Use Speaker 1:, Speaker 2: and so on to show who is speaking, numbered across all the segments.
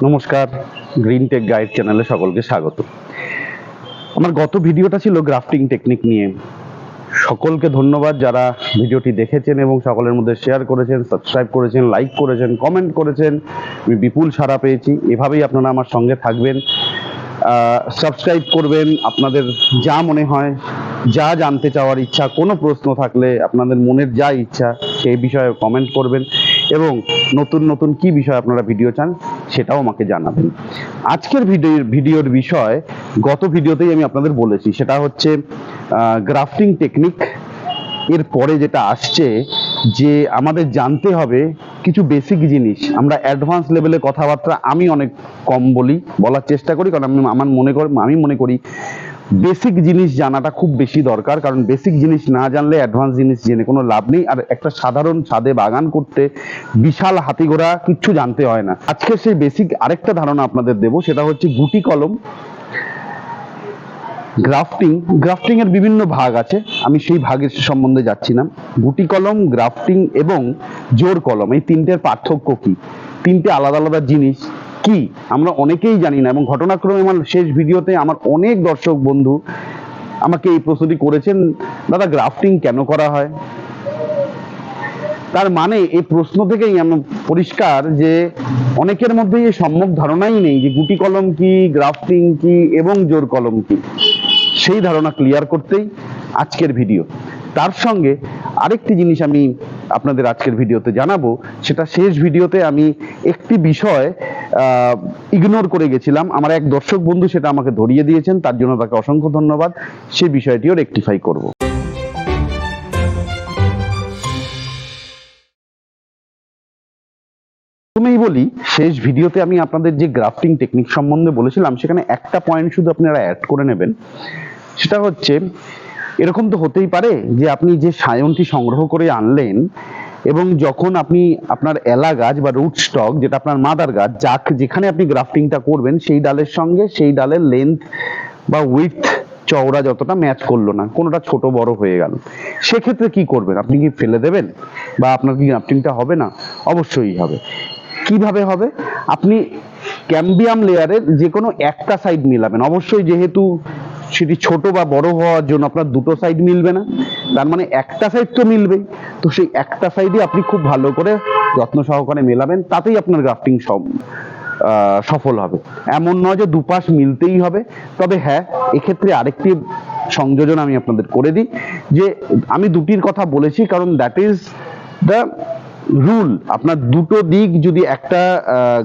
Speaker 1: নমস্কার green take guide চ্যানেলে সকলকে স্বাগত। আমার গত ভিডিওটা ছিল গ্রাফটিং টেকনিক নিয়ে। সকলকে ধন্যবাদ যারা ভিডিওটি দেখেছেন এবং সকলের মধ্যে শেয়ার করেছেন সাবস্ক্রাইব করেছেন লাইক করেছেন কমেন্ট করেছেন। আমি বিপুল সাড়া পেয়েছি। এভাবেই আপনারা আমার সঙ্গে থাকবেন। সাবস্ক্রাইব করবেন। আপনাদের যা মনে হয়, যা জানতে চাওয়ার ইচ্ছা, কোনো প্রশ্ন থাকলে আপনাদের মনের যা ইচ্ছা, সেই বিষয়ে কমেন্ট করবেন এবং নতুন নতুন কি বিষয় আপনারা ভিডিও চান সেটাও আমাকে জানাবেন। আজকের ভিডিও ভিডিওর বিষয়, গত ভিডিওতেই আমি আপনাদের বলেছি, সেটা হচ্ছে গ্রাফটিং টেকনিক। এর পরে যেটা আসছে, যে আমাদের জানতে হবে কিছু বেসিক জিনিস। আমরা অ্যাডভান্স লেভেলে কথাবার্তা আমি অনেক কম বলি, বলার চেষ্টা করি, কারণ আমি আমার মনে করি আমি মনে করি বেসিক জিনিস জানাটা খুব বেশি দরকার, কারণ বেসিক জিনিস না জানলে অ্যাডভান্স জিনিস জেনে কোনো লাভ নেই। আর একটা সাধারণ ছাদে বাগান করতে বিশাল হাতি ঘোড়া কিচ্ছু জানতে হয় না। আজকে সেই বেসিক আরেকটা ধারণা আপনাদের দেবো, সেটা হচ্ছে গুটি কলম গ্রাফটিং গ্রাফটিং এর বিভিন্ন ভাগ আছে। আমি সেই ভাগের সম্বন্ধে যাচ্ছি না। গুটি কলম গ্রাফটিং এবং জোর কলম, এই তিনটের পার্থক্য কি? তিনটে আলাদা আলাদা জিনিস কি? আমরা অনেকেই জানি না এবং ঘটনাক্রমে আমার শেষ ভিডিওতে আমার অনেক দর্শক বন্ধু আমাকে এই প্রশ্নটি করেছেন, দাদা গ্রাফটিং কেন করা হয়? তার মানে এই প্রশ্ন থেকেই আমরা পরিষ্কার যে অনেকের মধ্যে এই সম্যক ধারণাই নেই যে গুটি কলম কি গ্রাফটিং কি এবং জোর কলম কি। সেই ধারণা ক্লিয়ার করতেই আজকের ভিডিও। তার সঙ্গে আরেকটি জিনিস আমি আপনাদের আজকের ভিডিওতে জানাব। সেটা শেষ ভিডিওতে আমি একটি বিষয় ইগনোর করে গেছিলাম। আমার এক দর্শক বন্ধু সেটা আমাকে ধরিয়ে দিয়েছেন, তার জন্য তাকে অসংখ্য ধন্যবাদ। সেই বিষয়টিও রেকটিফাই করব। প্রথমেই বলি, শেষ ভিডিওতে আমি আপনাদের যে গ্রাফটিং টেকনিক সম্বন্ধে বলেছিলাম, সেখানে একটা পয়েন্ট শুধু আপনারা অ্যাড করে নেবেন। সেটা হচ্ছে এরকম তো হতেই পারে যে আপনি যে সায়নটি সংগ্রহ করে আনলেন এবং যখন আপনি আপনার এলা গাছ বা রুট স্টক যেটা আপনার মাদার গাছ, যাক, যেখানে আপনি গ্রাফটিংটা করবেন, সেই ডালের সঙ্গে সেই ডালের লেন্থ বা উইথ চওড়া যতটা ম্যাচ করল না, কোনোটা ছোট বড় হয়ে গেল। সেক্ষেত্রে কি করবেন? আপনি কি ফেলে দেবেন? বা আপনার কি গ্রাফটিংটা হবে না? অবশ্যই হবে। কীভাবে হবে? আপনি ক্যাম্বিয়াম লেয়ারের যে কোনো একটা সাইড মিলাবেন। অবশ্যই যেহেতু সেটি ছোট বা বড় হওয়ার জন্য আপনার দুটো সাইড মিলবে না, তার মানে একটা সাইড তো মিলবেই। তো সেই একটা সাইডে আপনি খুব ভালো করে যত্ন সহকারে মেলাবেন, তাতেই আপনার গ্রাফটিং সব সফল হবে। এমন নয় যে দুপাশ মিলতেই হবে, তবে হ্যাঁ এক্ষেত্রে আরেকটি সংযোজন আমি আপনাদের করে দিই, যে আমি দুটির কথা বলেছি, কারণ দ্যাট ইজ দ্য রুল, আপনার দুটো দিক যদি একটা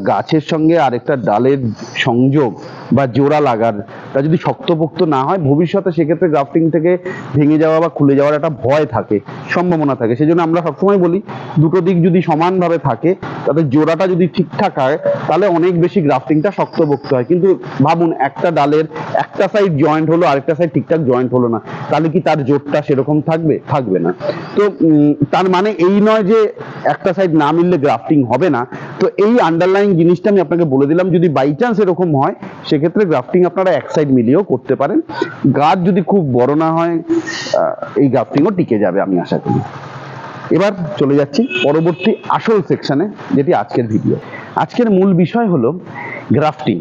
Speaker 1: গাছের সঙ্গে আরেকটা ডালের সংযোগ বা জোড়া লাগার, তা যদি শক্তপোক্ত না হয়, ভবিষ্যতে সেক্ষেত্রে গ্রাফটিং থেকে ভেঙে যাওয়া বা খুলে যাওয়ার একটা ভয় থাকে, সম্ভাবনা থাকে। সেজন্য আমরা সবসময় বলি, দুটো দিক যদি সমানভাবে থাকে, তাতে জোড়াটা যদি ঠিকঠাক হয়, তাহলে অনেক বেশি গ্রাফটিংটা শক্তপোক্ত হয়। কিন্তু ভাবুন, একটা ডালের একটা সাইড জয়েন্ট হলো, আরেকটা সাইড ঠিকঠাক জয়েন্ট হলো না, তাহলে কি তার জোরটা সেরকম থাকবে? থাকবে না। তো তার মানে এই নয় যে একটা সাইড না মিললে গ্রাফটিং হবে না। তো এই আন্ডারলাইন জিনিসটা আমি আপনাকে বলে দিলাম, যদি বাই চান্স এরকম হয়, সেক্ষেত্রে গ্রাফটিং আপনারা এক সাইড মিলিয়েও করতে পারেন। গাছ যদি খুব বড় না হয় এই গ্রাফটিংও টিকে যাবে, আমি আশা করি। এবার চলে যাচ্ছি পরবর্তী আসল সেকশনে যেটি আজকের ভিডিও আজকের মূল বিষয় হলো গ্রাফটিং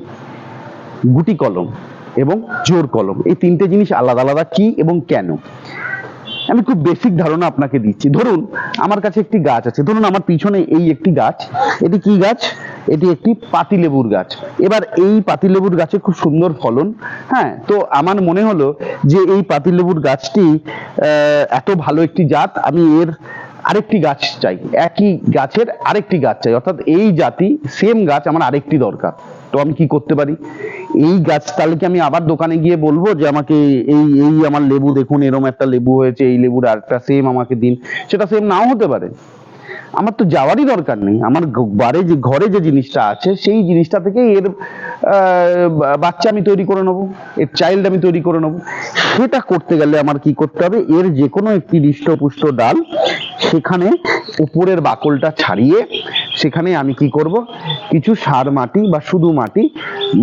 Speaker 1: গুটি কলম এবং জোর কলম। এই তিনটে জিনিস আলাদা আলাদা কি এবং কেন? আমি খুব বেসিক ধারণা আপনাকে দিচ্ছি। ধরুন, আমার কাছে একটি গাছ আছে। ধরুন, আমার পিছনে এই একটি গাছ। এটি কি গাছ? এটি একটি পাতিলেবুর গাছ। এবার এই পাতিলেবুর গাছে খুব সুন্দর ফলন। হ্যাঁ তো আমার মনে হলো যে এই পাতিলেবুর গাছটি এত ভালো একটি জাত, আমি এর আরেকটি গাছ চাই। একই গাছের আরেকটি গাছ চাই। অর্থাৎ এই জাতি সেম গাছ, আমার আরেকটি দরকার। তো আমি কি করতে পারি? এই গাছ, তাহলে কি আমি আবার দোকানে গিয়ে বলব যে আমাকে এই এই আমার লেবু দেখুন এরকম একটা লেবু হয়েছে, এই লেবুর আরেকটা সেম আমাকে দিন। সেটা সেম নাও হতে পারে। আমার তো যাওয়ারই দরকার নেই। আমার বাড়ি যে, ঘরে যে জিনিসটা আছে, সেই জিনিসটা থেকে এর বাচ্চা আমি তৈরি করে নেব, এর চাইল্ড আমি তৈরি করে নেব। সেটা করতে গেলে আমার কি করতে হবে? এর যে কোনো একটি হৃষ্টপুষ্ট ডাল সেখানে উপরের বাকলটা ছাড়িয়ে সেখানে আমি কি করব? কিছু সার মাটি বা শুধু মাটি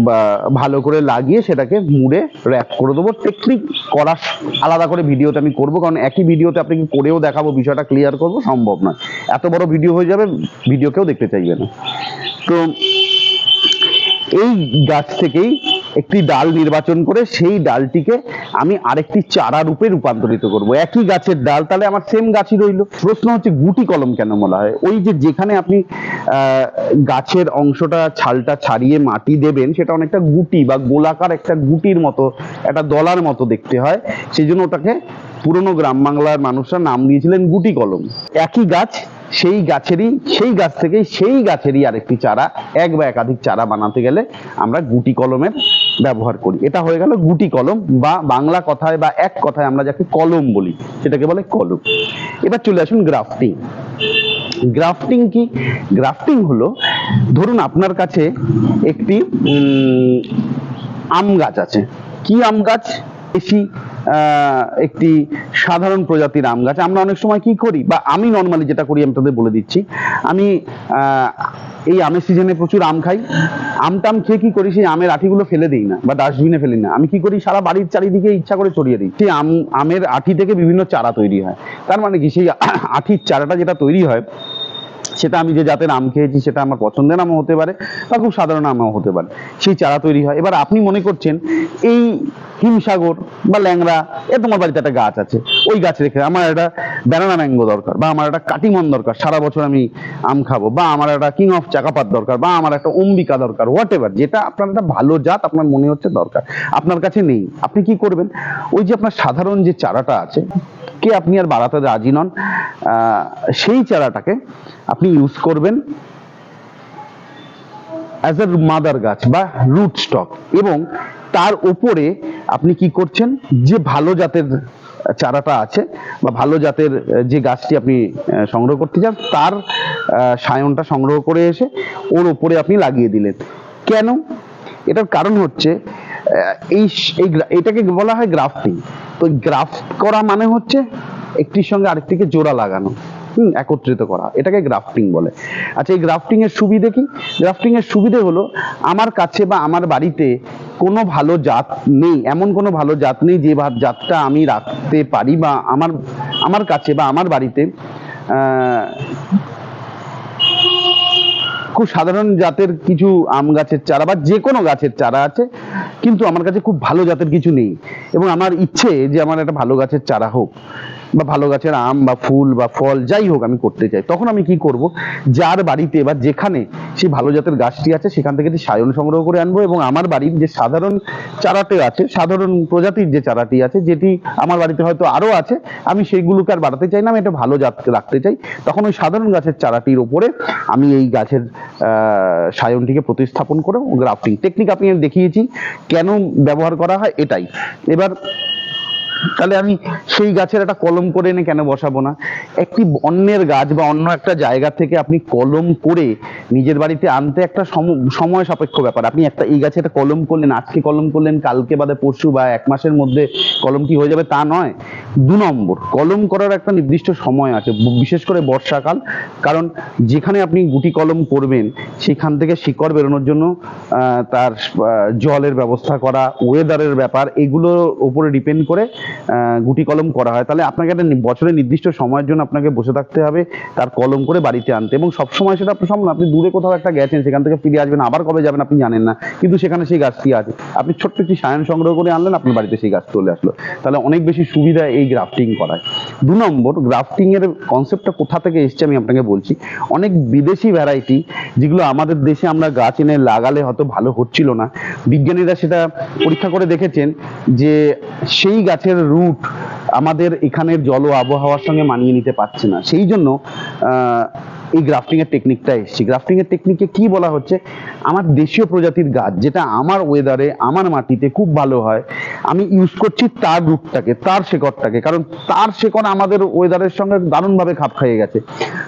Speaker 1: বা ভালো করে লাগিয়ে সেটাকে মুড়ে র্যাপ করে দেবো। টেকনিক করা আলাদা করে ভিডিওতে আমি করব, কারণ একই ভিডিওতে আপনাকে করেও দেখাবো, বিষয়টা ক্লিয়ার করব? সম্ভব নয়। এত বড় ভিডিও হয়ে যাবে ভিডিও কেউ দেখতে চাইবে না। তো এই গাছ থেকেই একটি ডাল নির্বাচন করে সেই ডালটিকে আমি আরেকটি চারা রূপে রূপান্তরিত করব। একই গাছের ডাল, তাহলে আমার সেম গাছই রইল। প্রশ্ন হচ্ছে, গুটি কলম কেন বলা হয়? ওই যে যেখানে আপনি গাছের অংশটা, ছালটা ছাড়িয়ে মাটি দেবেন, সেটা অনেকটা গুটি বা গোলাকার একটা গুটির মতো, একটা দলার মতো দেখতে হয়। সেই জন্য ওটাকে পুরনো গ্রাম বাংলার মানুষরা নাম দিয়েছিলেন গুটি কলম। একই গাছ সেই গাছেরই, সেই গাছ থেকেই সেই গাছেরই আরেকটি চারা, এক বা একাধিক চারা বানাতে গেলে আমরা গুটি কলমের ব্যবহার করি। এটা হয়ে গেল গুটি কলম বা বাংলা কথায় বা এক কথায় আমরা যাকে কলম বলি, সেটাকে বলে কলম। এবার চলে আসুন গ্রাফটিং। গ্রাফটিং কি? গ্রাফটিং হলো, ধরুন আপনার কাছে একটি আম গাছ আছে। কি আম গাছ? বেশি একটি সাধারণ প্রজাতির আম গাছ। আমরা অনেক সময় কি করি, বা আমি নর্মালি যেটা করি, আমি তাদের বলে দিচ্ছি। আমি এই আমের সিজনে প্রচুর আম খাই। আম টাম খেয়ে কি করি, সেই আমের আঠিগুলো ফেলে দিই না, বা ডাস্টবিনে ফেলি না। আমি কি করি, সারা বাড়ির চারিদিকে ইচ্ছা করে ছড়িয়ে দিই। সেই আম, আমের আঠি থেকে বিভিন্ন চারা তৈরি হয়। তার মানে কি, সেই আঠির চারাটা যেটা তৈরি হয় সেটা আমি যে জাতের আম খেয়েছি সেটা আমার পছন্দের আমও হতে পারে বা খুব সাধারণ আমও হতে পারে। সেই চারা তৈরি হয়। এবার আপনি মনে করছেন এই হিমসাগর বা ল্যাংড়া এ তোমার বাড়িতে একটা গাছ আছে। ওই গাছ রেখে আমার একটা ব্যানানা ম্যাঙ্গো দরকার বা আমার একটা কাটিমন দরকার। সারা বছর আমি আম খাব বা আমার একটা কিং অফ চাকাপাত দরকার বা আমার একটা অম্বিকা দরকার হোয়াট এভার যেটা আপনার একটা ভালো জাত আপনার মনে হচ্ছে দরকার। আপনার কাছে নেই। আপনি কি করবেন? ওই যে আপনার সাধারণ যে চারাটা আছে কে আপনি আর বাড়াতে রাজি নন সেই চারাটাকে আপনি ইউজ করবেন অ্যাজ এ মাদার গাছ বা রুট স্টক এবং তার উপরে আপনি কি করছেন, যে ভালো জাতের চারাটা আছে বা ভালো জাতের যে গাছটি আপনি সংগ্রহ করতে চান, তার সায়নটা সংগ্রহ করে এসে ওর উপরে আপনি লাগিয়ে দিলেন। কেন? এটার কারণ হচ্ছে এই এই এটাকে বলা হয় গ্রাফটিং। তো গ্রাফট করা মানে হচ্ছে একটির সঙ্গে আরেকটিকে জোড়া লাগানো, হুম, একত্রিত করা। এটাকে গ্রাফটিং বলে। আচ্ছা এই গ্রাফটিং এর সুবিধে কি? গ্রাফটিং এর সুবিধে হলো, আমার কাছে বা আমার বাড়িতে কোনো ভালো জাত নেই, এমন কোনো ভালো জাত নেই যে জাতটা আমি রাখতে পারি বা আমার আমার কাছে বা আমার বাড়িতে খুব সাধারণ জাতের কিছু আম গাছের চারা বা যে কোনো গাছের চারা আছে, কিন্তু আমার কাছে খুব ভালো জাতের কিছু নেই। এবং আমার ইচ্ছে যে আমার একটা ভালো গাছের চারা হোক। বা ভালো গাছের আম বা ফুল বা ফল, যাই হোক আমি করতে চাই। তখন আমি কি করব? যার বাড়িতে বা যেখানে সেই ভালো জাতের গাছটি আছে, সেখান থেকে সায়ন সংগ্রহ করে আনব এবং আমার বাড়ির যে সাধারণ চারাটি আছে, সাধারণ প্রজাতির যে চারাটি আছে, যেটি আমার বাড়িতে হয়তো আরও আছে, আমি সেইগুলোকে আর বাড়াতে চাই না, আমি একটা ভালো জাত রাখতে চাই। তখন ওই সাধারণ গাছের চারাটির উপরে আমি এই গাছের সায়নটিকে প্রতিস্থাপন করে গ্রাফটিং। টেকনিক আপনি দেখিয়েছি, কেন ব্যবহার করা হয় এটাই। এবার তাহলে আমি সেই গাছের একটা কলম করে এনে কেন বসাবো না? একটি অন্যের গাছ বা অন্য একটা জায়গা থেকে আপনি কলম করে নিজের বাড়িতে আনতে একটা সময় সাপেক্ষ ব্যাপার। আপনি একটা, এই গাছে একটা কলম করলেন, আজকে কলম করলেন, কালকে বাদে পরশু বা এক মাসের মধ্যে কলমটি হয়ে যাবে তা নয়। দু নম্বর, কলম করার একটা নির্দিষ্ট সময় আছে বিশেষ করে বর্ষাকাল। কারণ যেখানে আপনি গুটি কলম করবেন, সেখান থেকে শিকড় বেরোনোর জন্য তার জলের ব্যবস্থা করা ওয়েদারের ব্যাপার, এগুলোর উপরে ডিপেন্ড করে গুটি কলম করা হয়। তাহলে আপনাকে একটা বছরের নির্দিষ্ট সময়ের জন্য আপনাকে বসে থাকতে হবে, তার কলম করে বাড়িতে আনতে। এবং সব সময় সেটা আপনার সম্ভব আপনি দূরে কোথাও একটা গেছেন, সেখান থেকে ফিরে আসবেন, আবার কবে যাবেন আপনি জানেন না, কিন্তু সেখানে সেই গাছটি আছে। আপনি ছোট্ট একটি সায়ন সংগ্রহ করে আনলেন, আপনার বাড়িতে সেই গাছ চলে আসলো। তাহলে অনেক বেশি সুবিধা এই গ্রাফটিং করায়। দু নম্বর গ্রাফটিং এর কনসেপ্টটা কোথা থেকে এসছে আমি আপনাকে বলছি। অনেক বিদেশি ভ্যারাইটি যেগুলো আমাদের দেশে আমরা গাছ এনে লাগালে হয়তো ভালো হচ্ছিল না। বিজ্ঞানীরা সেটা পরীক্ষা করে দেখেছেন যে সেই গাছের রুট আমাদের এখানের জল ও আবহাওয়ার সঙ্গে মানিয়ে নিতে পারছে না। সেই জন্য এই গ্রাফটিং এর টেকনিকটা এসছে। গ্রাফটিং এর টেকনিকে কি বলা হচ্ছে? আমার দেশীয় প্রজাতির গাছ, যেটা আমার ওয়েদারে আমার মাটিতে খুব ভালো হয়, আমি ইউজ করছি তার রুটটাকে তার শেকড়টাকে। কারণ তার শেকড় আমাদের ওয়েদারের সঙ্গে দারুণভাবে খাপ খাইয়ে গেছে।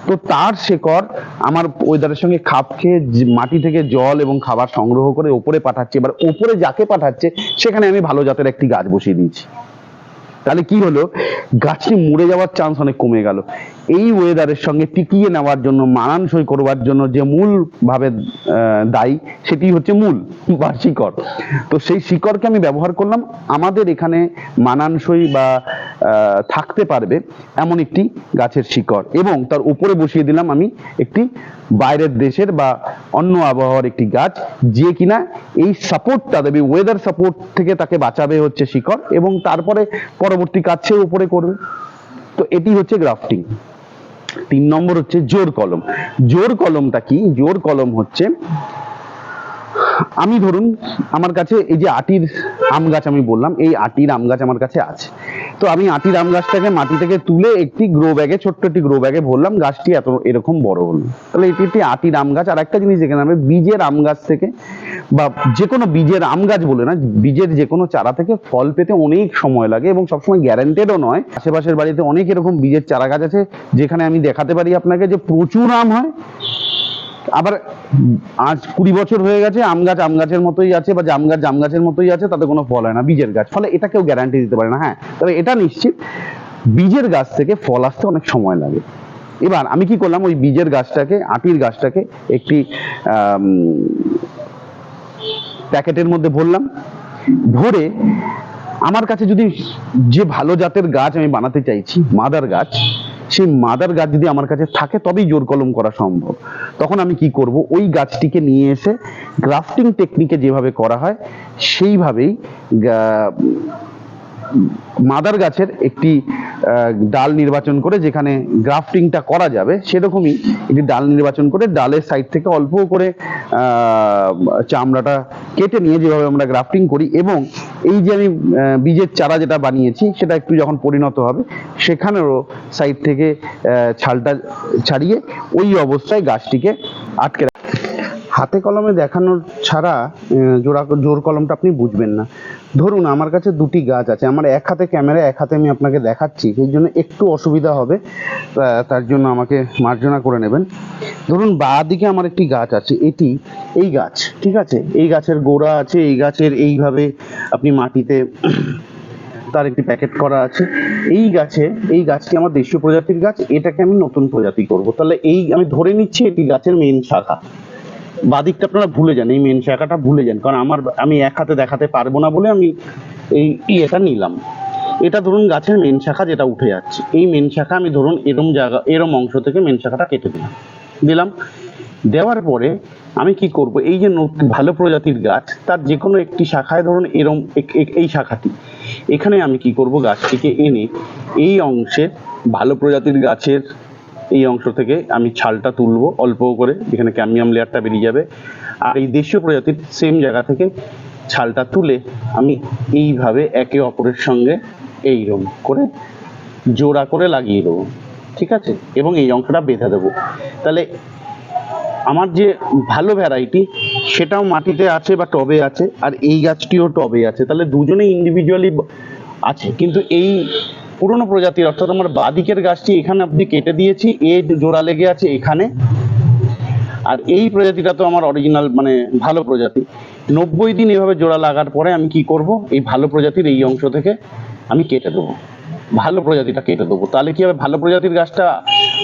Speaker 1: তো তার শেকড় আমার ওয়েদারের সঙ্গে খাপ খেয়ে মাটি থেকে জল এবং খাবার সংগ্রহ করে ওপরে পাঠাচ্ছে। এবার ওপরে যাকে পাঠাচ্ছে, সেখানে আমি ভালো জাতের একটি গাছ বসিয়ে দিয়েছি। তাহলে কি হলো? গাছটি মরে যাওয়ার চান্স অনেক কমে গেল। এই ওয়েদারের সঙ্গে টিকিয়ে নেওয়ার জন্য, মানানসই করবার জন্য যে মূল ভাবে দায়ী, সেটি হচ্ছে মূল, বা শিকড়। তো সেই শিকড়কে আমি ব্যবহার করলাম। আমাদের এখানে মানানসই বা থাকতে পারবে এমন একটি গাছের শিকড় এবং তার উপরে বসিয়ে দিলাম আমি একটি বাইরের দেশের বা অন্য আবহাওয়ার একটি গাছ, যে কিনা এই সাপোর্টটা, দেবে ওয়েদার সাপোর্ট থেকে তাকে বাঁচাবে হচ্ছে শিকড় এবং তারপরে পরবর্তী সে উপরে করবে। তো এটি হচ্ছে গ্রাফটিং তিন নম্বর হচ্ছে জোর কলম। জোর কলমটা কি? জোর কলম হচ্ছে, আমি ধরুন, আমার কাছে এই যে আটির আম গাছ আমি বললাম, এই আটির আম গাছ আমার কাছে আছে। তো আমি আটির আম গাছটাকে মাটি থেকে তুলে একটি গ্রো ব্যাগে ছোট্ট একটি গ্রো ব্যাগে ভরলাম। গাছটি এত এরকম বড় হলো। তাহলে এটি একটি আটির আম গাছ। আর একটা জিনিস যেখানে আমি বীজের আম গাছ থেকে বা যে কোনো বীজের আম গাছ বলে না, বীজের যে কোনো চারা থেকে ফল পেতে অনেক সময় লাগে এবং সবসময় গ্যারান্টেডও নয়। আশেপাশের বাড়িতে অনেক এরকম বীজের চারা গাছ আছে, যেখানে আমি দেখাতে পারি আপনাকে যে প্রচুর আম হয়। আবার আজ কুড়ি বছর হয়ে গেছে, আম গাছ আম গাছের মতোই আছে বা জাম গাছ জাম গাছের মতোই আছে, তাতে কোনো ফল হয় না, বীজের গাছ। ফলে এটা কেউ গ্যারান্টি দিতে পারে না হ্যাঁ। তবে এটা নিশ্চিত, বীজের গাছ থেকে ফল আসতে অনেক সময় লাগে। এবার আমি কি করলাম, ওই বীজের গাছটাকে, আটির গাছটাকে একটি প্যাকেটের মধ্যে ভরলাম। ভরে আমার কাছে যদি যে ভালো জাতের গাছ আমি বানাতে চাইছি, মাদার গাছ সেই মাদার গাছ যদি আমার কাছে থাকে, তবেই জোর কলম করা সম্ভব। তখন আমি কি করব? ওই গাছটিকে নিয়ে এসে গ্রাফটিং টেকনিকে যেভাবে করা হয়, সেইভাবেই মাদার গাছের একটি ডাল নির্বাচন করে যেখানে গ্রাফটিংটা করা যাবে, সেরকমই একটি ডাল নির্বাচন করে ডালের সাইড থেকে অল্প করে চামড়াটা কেটে নিয়ে যেভাবে আমরা গ্রাফটিং করি এবং এই যে আমি বীজের চারা যেটা বানিয়েছি, সেটা একটু যখন পরিণত হবে, সেখানেরও সাইড থেকে ছালটা ছাড়িয়ে ওই অবস্থায় গাছটিকে আটকে রাখ- হাতে কলমে দেখানোর ছাড়া জোড়া, জোর কলমটা আপনি বুঝবেন না। ধরুন আমার কাছে দুটি গাছ আছে, আমার এক হাতে ক্যামেরা, এক হাতে আমি আপনাকে দেখাচ্ছি, সেই জন্য একটু অসুবিধা হবে তার জন্য আমাকে মার্জনা করে নেবেন। ধরুন বাঁ দিকে আমার একটি গাছ আছে, এটি এই গাছ, ঠিক আছে? এই গাছের গোড়া আছে, এই গাছের এইভাবে আপনি মাটিতে তার একটি প্যাকেট করা আছে। এই গাছে, এই গাছটি আমার দেশীয় প্রজাতির গাছ, এটাকে আমি নতুন প্রজাতি করব। তাহলে এই, আমি ধরে নিচ্ছি এটি গাছের মেন শাখা। বাদিকটা আপনারা ভুলে যান, এই মেন শাখাটা ভুলে যান। কারণ আমার, আমি এক হাতে দেখাতে পারব না বলে আমি এই ইয়েটা নিলাম। এটা ধরুন গাছের মেন শাখা যেটা উঠে যাচ্ছে। এই মেন শাখা আমি ধরুন এরম জায়গা, এরম অংশ থেকে মেন শাখাটা কেটে দিলাম। দিলাম। দেওয়ার পরে আমি কি করব? এই যে ভালো প্রজাতির গাছ, তার যে কোনো একটি শাখায় ধরুন এরম এই শাখাটি। এখানে আমি কি করব? গাছটিকে এনে এই অংশের ভালো প্রজাতির গাছের এই অংশ থেকে আমি ছালটা তুলবো অল্প করে, যেখানে ক্যামিয়াম লেয়ারটা বেরিয়ে যাবে। আর এই দেশীয় প্রজাতির সেম জায়গা থেকে ছালটা তুলে আমি এইভাবে একে অপরের সঙ্গে এইরকম করে জোড়া করে লাগিয়ে দেবো, ঠিক আছে? এবং এই অংশটা বেঁধে দেবো। তাহলে আমার যে ভালো ভ্যারাইটি সেটাও মাটিতে আছে বা টবে আছে, আর এই গাছটিও টবে আছে। তাহলে দুজনেই ইন্ডিভিজুয়ালি আছে। কিন্তু এই পুরনো প্রজাতির, অর্থাৎ আমার বাদিকের গাছটি এখানে আপনি কেটে দিয়েছি, এ জোড়া লেগে আছে এখানে। আর এই প্রজাতিটা তো আমার অরিজিনাল মানে ভালো প্রজাতি। নব্বই দিন এভাবে জোড়া লাগার পরে আমি কি করব? এই ভালো প্রজাতির এই অংশ থেকে আমি কেটে দেবো। ভালো প্রজাতিটা কেটে দেবো। তাহলে কি হবে? ভালো প্রজাতির গাছটা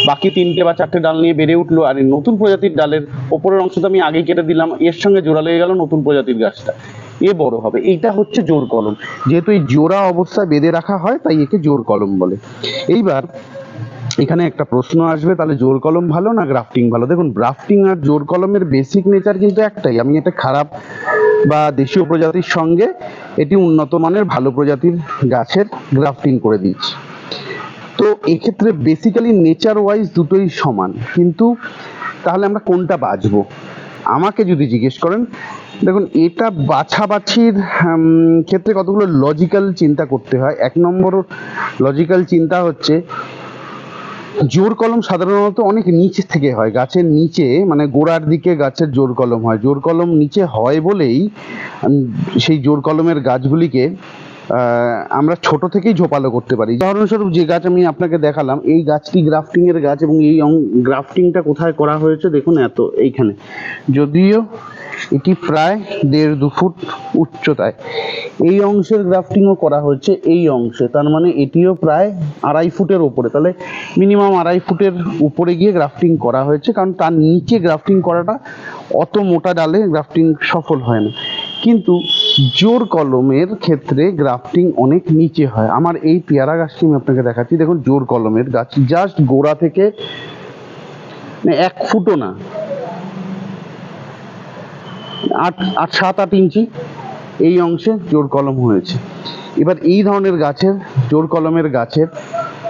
Speaker 1: বাকি তিনটে বা চারটে ডাল নিয়ে বেড়ে উঠল, আর এই নতুন প্রজাতির ডালের ওপরের অংশটা আমি আগেই কেটে দিলাম। এর সঙ্গে জোড়া লেগে গেল নতুন প্রজাতির গাছটা। এ বড় হবে। এইটা হচ্ছে জোর কলম। যেহেতু এই জোড়া অবস্থায় বেঁধে রাখা হয়, তাই একে জোর কলম বলে। এইবার এখানে একটা প্রশ্ন আসবে, তাহলে জোর কলম ভালো না গ্রাফটিং ভালো? দেখুন, গ্রাফটিং আর জোর কলমের বেসিক নেচার কিন্তু একটাই। আমি এটা খারাপ বা দেশীয় প্রজাতির সঙ্গে এটি উন্নত মানের, ভালো প্রজাতির গাছের গ্রাফটিং করে দিচ্ছি। তো এক্ষেত্রে বেসিক্যালি নেচার ওয়াইজ দুটোই সমান। কিন্তু তাহলে আমরা কোনটা বাছবো আমাকে যদি জিজ্ঞেস করেন দেখুন, এটা বাছাবাছির ক্ষেত্রে কতগুলো লজিক্যাল চিন্তা করতে হয়। এক নম্বর লজিক্যাল চিন্তা হচ্ছে, জোর কলম সাধারণত অনেক নিচে থেকে হয়। গাছের নিচে মানে গোড়ার দিকে গাছের জোর কলম হয়। জোর কলম নিচে হয় বলেই সেই জোর কলমের গাছগুলিকে আমরা ছোট থেকেই ঝোপালো করতে পারি। উদাহরণস্বরূপ যে গাছ আমি আপনাকে দেখালাম, এই গাছটি গ্রাফটিংয়ের গাছ এবং এই গ্রাফটিংটা কোথায় করা হয়েছে দেখুন এত, এইখানে। যদিও এটি প্রায় দেড় দু ফুট উচ্চতায়। এই অংশের গ্রাফটিংও করা হচ্ছে এই অংশে। তার মানে এটিও প্রায় আড়াই ফুটের ওপরে। তাহলে মিনিমাম আড়াই ফুটের উপরে গিয়ে গ্রাফটিং করা হয়েছে, কারণ তার নিচে গ্রাফটিং করাটা অত মোটা ডালে গ্রাফটিং সফল হয় না। কিন্তু জোর কলমের ক্ষেত্রে গ্রাফটিং অনেক নিচে হয়। আমার এই পেয়ারা গাছটি আমি আপনাকে দেখাচ্ছি। দেখুন, জোর কলমের গাছ। জাস্ট গোড়া থেকে মানে এক ফুটও না আট আট, সাত, আট ইঞ্চি এই অংশে জোর কলম হয়েছে। এবার এই ধরনের গাছের, জোর কলমের গাছের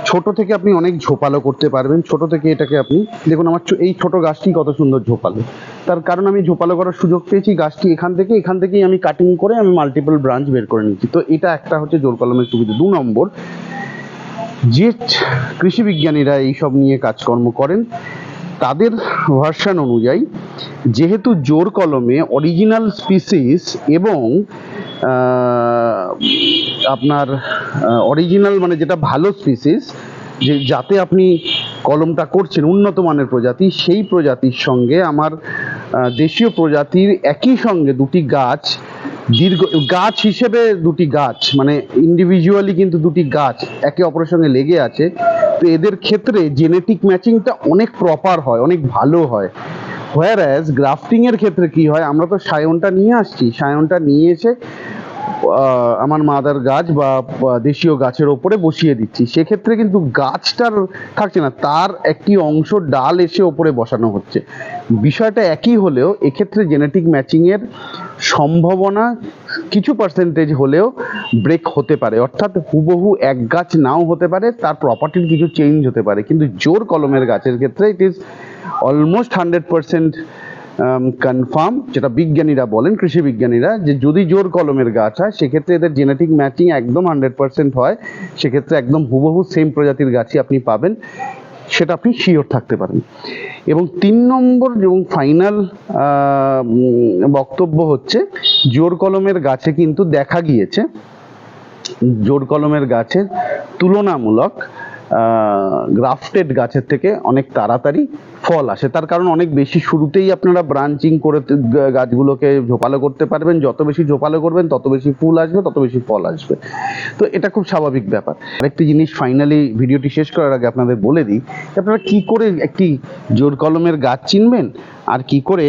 Speaker 1: ছোট থেকে আপনি অনেক ঝোপালো করতে পারবেন। ছোট থেকে এটাকে আপনি, দেখুন আমার এই ছোট গাছটি কত সুন্দর ঝোপালো। তার কারণ আমি ঝোপালো করার সুযোগ পেয়েছি গাছটি এখান থেকে, এখান থেকেই আমি কাটিং করে আমি মাল্টিপল ব্রাঞ্চ বের করে নিচ্ছি তো এটা একটা হচ্ছে জোর কলমের সুবিধা। দু নম্বর, যে কৃষি বিজ্ঞানীরা এইসব নিয়ে কাজকর্ম করেন তাদের ভার্সান অনুযায়ী, যেহেতু জোর কলমে অরিজিনাল স্পিসিস এবং আপনার অরিজিনাল মানে যেটা ভালো স্পিসিস যে যাতে আপনি কলমটা করছেন উন্নত মানের প্রজাতি, সেই প্রজাতির সঙ্গে আমার দেশীয় প্রজাতির একই সঙ্গে দুটি গাছ, দীর্ঘ, গাছ হিসেবে দুটি গাছ মানে ইন্ডিভিজুয়ালি কিন্তু দুটি গাছ একে অপরের সঙ্গে লেগে আছে এদের ক্ষেত্রে জেনেটিক ম্যাচিংটা অনেক প্রপার হয়, অনেক ভালো হয়। হোয়ার অ্যাজ গ্রাফটিং এর ক্ষেত্রে কি হয়, আমরা তো সায়নটা নিয়ে আসছি, সায়নটা নিয়ে এসে আমার মাদার গাছ বা দেশীয় গাছের ওপরে বসিয়ে দিচ্ছি। সেক্ষেত্রে কিন্তু গাছটার থাকছে না, তার একটি অংশ ডাল এসে ওপরে বসানো হচ্ছে। বিষয়টা একই হলেও এক্ষেত্রে জেনেটিক ম্যাচিংয়ের সম্ভাবনা কিছু পার্সেন্টেজ হলেও ব্রেক হতে পারে। অর্থাৎ হুবহু এক গাছ নাও হতে পারে, তার প্রপার্টির কিছু চেঞ্জ হতে পারে। কিন্তু জোর কলমের গাছের ক্ষেত্রে it is almost hundred percent confirm যেটা বিজ্ঞানীরা বলেন, কৃষি বিজ্ঞানীরা, যে যদি জোর কলমের গাছ হয়, সেক্ষেত্রে এদের জেনেটিক ম্যাচিং একদম হান্ড্রেড পার্সেন্ট হয়। সেক্ষেত্রে একদম হুবহু সেম প্রজাতির গাছই আপনি পাবেন। সেটা আপনি শিওর থাকতে পারেন। এবং তিন নম্বর এবং ফাইনাল বক্তব্য হচ্ছে, জোর কলমের গাছে কিন্তু দেখা গিয়েছে, জোর কলমের গাছের তুলনামূলক গ্রাফটেড গাছের থেকে অনেক তাড়াতাড়ি ফল আসে। তার কারণ অনেক বেশি শুরুতেই আপনারা ব্রাঞ্চিং করে গাছগুলোকে ঝোপালো করতে পারবেন। যত বেশি ঝোপালো করবেন, তত বেশি ফুল আসবে, তত বেশি ফল আসবে। তো এটা খুব স্বাভাবিক ব্যাপার। আরেকটি জিনিস ফাইনালি ভিডিওটি শেষ করার আগে আপনাদের বলে দিই আপনারা কি করে একটি জোর কলমের গাছ চিনবেন? আর কি করে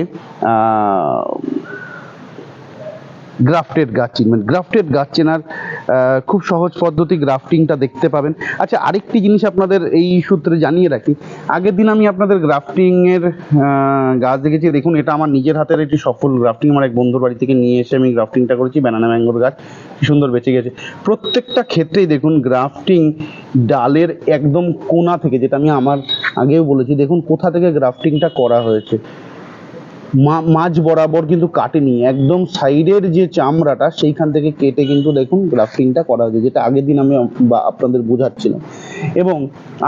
Speaker 1: গ্রাফটেড গাছ চিনবেন গ্রাফটেড গাছ চেনার খুব সহজ পদ্ধতি গ্রাফটিংটা দেখতে পাবেন। আচ্ছা আরেকটি জিনিস আপনাদের এই সূত্রে জানিয়ে রাখি। আগের দিন আমি আপনাদের গ্রাফটিং এর আহ, গাছ দেখেছি। দেখুন এটা আমার নিজের হাতের একটি সফল গ্রাফটিং। আমার এক বন্ধুর বাড়ি থেকে নিয়ে এসে আমি গ্রাফটিংটা করেছি ব্যানানা ম্যাঙ্গোর গাছ। কি সুন্দর বেঁচে গেছে। প্রত্যেকটা ক্ষেত্রেই দেখুন গ্রাফটিং ডালের একদম কোনা থেকে যেটা আমি আমার আগেও বলেছি দেখুন কোথা থেকে গ্রাফটিংটা করা হয়েছে। মাঝ বরাবর কিন্তু কাটেনি, একদম সাইডের যে চামড়াটা সেইখান থেকে কেটে কিন্তু দেখুন গ্রাফটিংটা করা হয়েছে, যেটা আগের দিন আমি বা আপনাদের বোঝাচ্ছিলাম। এবং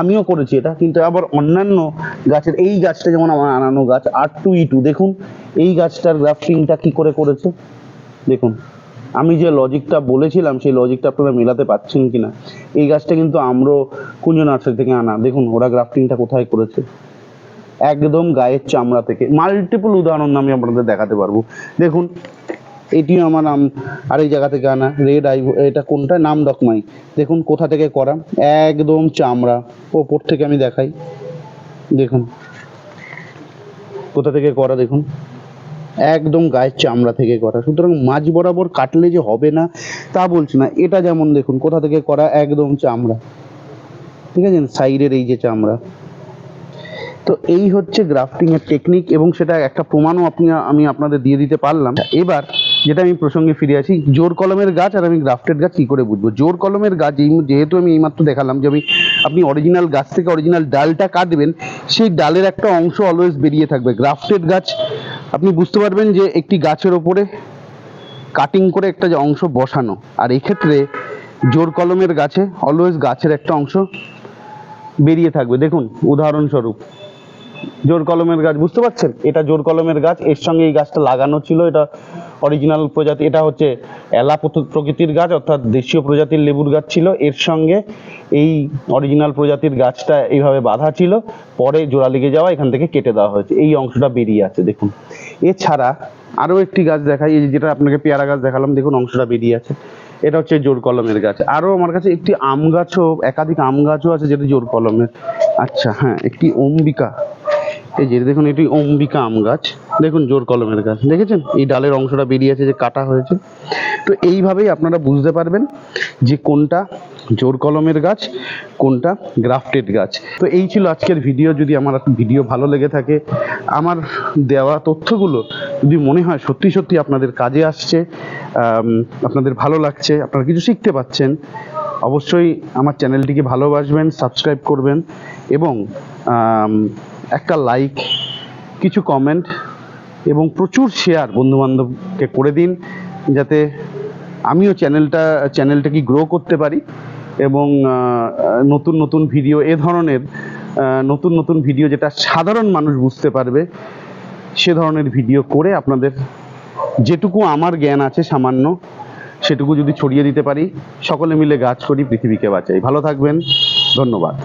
Speaker 1: আমিও করেছি এটা, কিন্তু আবার অন্যান্য গাছের, এই গাছটা যেমন আমার আনানো গাছ, আর টু ই টু, দেখুন এই গাছটার গ্রাফটিংটা কি করে করেছে? দেখুন, আমি যে লজিকটা বলেছিলাম, সেই লজিকটা আপনারা মেলাতে পারছেন কিনা, এই গাছটা কিন্তু আমরো কুঞ্জ নার্সারি থেকে আনা, দেখুন ওরা গ্রাফটিংটা কোথায় করেছে। একদম গায়ের চামড়া থেকে। মাল্টিপল উদাহরণ আমি আপনাদের দেখাতে পারব। দেখুন, এটিও আমার নাম আর এই জায়গা থেকে আনা রেড আই এটা কোনটা নাম ডকমাই দেখুন, কোথা থেকে করা? একদম চামড়া। ওপর থেকে আমি দেখাই। দেখুন, কোথা থেকে করা? দেখুন, একদম গায়ের চামড়া থেকে করা। সুতরাং মাঝ বরাবর কাটলে যে হবে না, তা বলছি না। এটা যেমন দেখুন, কোথা থেকে করা? একদম চামড়া। ঠিক আছে? সাইডের এই যে চামড়া। তো এই হচ্ছে গ্রাফটিং এর টেকনিক এবং সেটা একটা প্রমাণও আপনি, আমি আপনাদের দিয়ে দিতে পারলাম। এবার যেটা আমি প্রসঙ্গে ফিরে আসি, জোর কলমের গাছ আর আমি গ্রাফটেড গাছ কি করে বুঝব? জোর কলমের গাছ এই যেহেতু আমি এইমাত্র দেখালাম যে আমি, আপনি অরিজিনাল গাছ থেকে অরিজিনাল ডালটা কাটবেন, সেই ডালের একটা অংশ অলওয়েজ বেরিয়ে থাকবে। গ্রাফটেড গাছ, আপনি বুঝতে পারবেন যে একটি গাছের ওপরে কাটিং করে একটা যে অংশ বসানো। আর এক্ষেত্রে জোর কলমের গাছে অলওয়েজ গাছের একটা অংশ বেরিয়ে থাকবে। দেখুন, উদাহরণস্বরূপ। জোর কলমের গাছ, বুঝতে পারছেন? এটা জোর কলমের গাছ, এর সঙ্গে এই গাছটা লাগানো ছিল, এটা অরিজিনাল প্রজাতি, এটা হচ্ছে এলা প্রকৃতির গাছ, অর্থাৎ দেশীয় প্রজাতির লেবুর গাছ ছিল। এর সঙ্গে এই অরিজিনাল প্রজাতির গাছটা এইভাবে বাঁধা ছিল। পরে জোড়া লেগে যাওয়া এখান থেকে কেটে দেওয়া হয়েছে। এই অংশটা বেরিয়ে আছে, দেখুন। এছাড়া আরও একটি গাছ দেখাই, এই যেটা আপনাকে পেয়ারা গাছ দেখালাম, দেখুন অংশটা বেরিয়ে আছে। এটা হচ্ছে জোর কলমের গাছ। আরও আমার কাছে একটি আম গাছও, একাধিক আম গাছও আছে যেটা জোর কলমের। আচ্ছা হ্যাঁ একটি অম্বিকা। এই যে দেখুন, এটি অম্বিকা আম গাছ। দেখুন, জোর কলমের গাছ। দেখেছেন? এই ডালের অংশটা বেরিয়ে আছে, যে কাটা হয়েছে। তো এইভাবেই আপনারা বুঝতে পারবেন যে কোনটা জোর কলমের গাছ, কোনটা গ্রাফটেড গাছ। তো এই ছিল আজকের ভিডিও। যদি আমার ভিডিও ভালো লেগে থাকে, আমার দেওয়া তথ্যগুলো যদি মনে হয় সত্যি সত্যি আপনাদের কাজে আসছে আপনাদের ভালো লাগছে, আপনারা কিছু শিখতে পাচ্ছেন, অবশ্যই আমার চ্যানেলটিকে ভালোবাসবেন, সাবস্ক্রাইব করবেন এবং একটা লাইক কিছু কমেন্ট এবং প্রচুর শেয়ার বন্ধু বান্ধবকে করে দিন যাতে আমিও চ্যানেলটা চ্যানেলটাকে গ্রো করতে পারি এবং নতুন নতুন ভিডিও এ ধরনের নতুন নতুন ভিডিও যেটা সাধারণ মানুষ বুঝতে পারবে, সে ধরনের ভিডিও করে আপনাদের যেটুকু আমার জ্ঞান আছে সামান্য, সেটুকু যদি ছড়িয়ে দিতে পারি, সকলে মিলে গাছ করি, পৃথিবীকে বাঁচাই। ভালো থাকবেন, ধন্যবাদ।